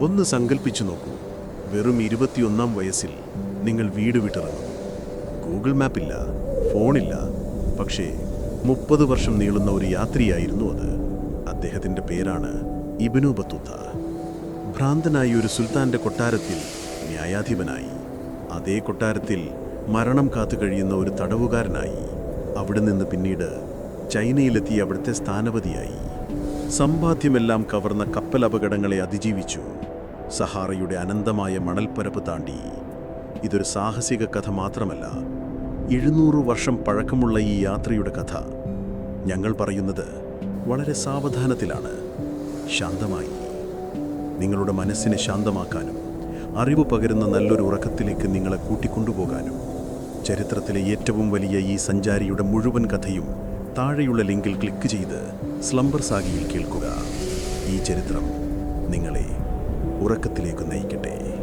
ഒന്ന് സങ്കല്പിച്ചു നോക്കൂ. വെറും ഇരുപത്തിയൊന്നാം വയസ്സിൽ നിങ്ങൾ വീട് വിട്ടിറങ്ങും. ഗൂഗിൾ മാപ്പില്ല ഫോണില്ല പക്ഷേ മുപ്പത് വർഷം നീളുന്ന ഒരു യാത്രയായിരുന്നു അത്. അദ്ദേഹത്തിന്റെ പേരാണ് ഇബനു ബത്തൂത്ത. ഭ്രാന്തനായി ഒരു സുൽത്താന്റെ കൊട്ടാരത്തിൽ ന്യായാധിപനായി. അതേ കൊട്ടാരത്തിൽ മരണം കാത്തു കഴിയുന്ന ഒരു തടവുകാരനായി. അവിടെ നിന്ന് പിന്നീട് ചൈനയിലെത്തി അവിടുത്തെ സ്ഥാനപതിയായി. സമ്പാദ്യമെല്ലാം കവർന്ന കപ്പൽ അപകടങ്ങളെ അതിജീവിച്ചു. സഹാറയുടെ അനന്തമായ മണൽപ്പരപ്പ് താണ്ടി ഇതൊരു സാഹസിക കഥ മാത്രമല്ല എഴുന്നൂറ് വർഷം പഴക്കമുള്ള ഈ യാത്രയുടെ കഥ. ഞങ്ങൾ പറയുന്നത് വളരെ സാവധാനത്തിലാണ് ശാന്തമായി. നിങ്ങളുടെ മനസ്സിനെ ശാന്തമാക്കാനും അറിവ് പകരുന്ന നല്ലൊരു ഉറക്കത്തിലേക്ക് നിങ്ങളെ കൂട്ടിക്കൊണ്ടുപോകാനും ചരിത്രത്തിലെ ഏറ്റവും വലിയ ഈ സഞ്ചാരിയുടെ മുഴുവൻ കഥയും താഴെയുള്ള ലിങ്കിൽ ക്ലിക്ക് ചെയ്ത് സ്ലംബർ സാഗിയിൽ കേൾക്കുക. ഈ ചരിത്രം നിങ്ങളെ ഉറക്കത്തിലേക്ക് നയിക്കട്ടെ.